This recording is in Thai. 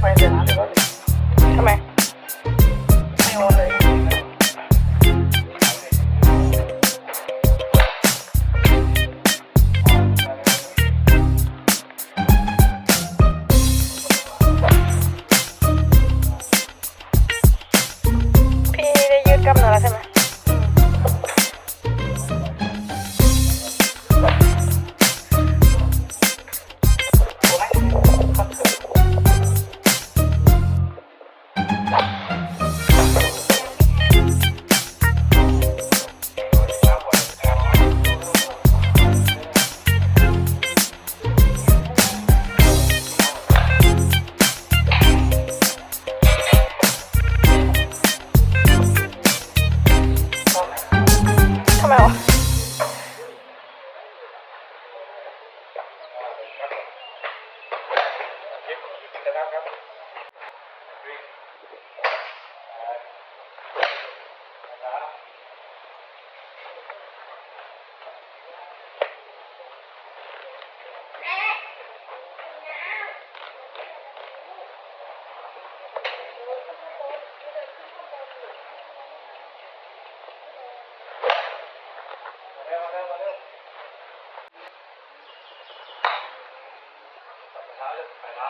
ไปเดืนะทำไม ไม่โอเลย พี่ได้ยืดกล้ามเนื้อแล้วใช่ไหม ครับ เท้าเลยไปเท้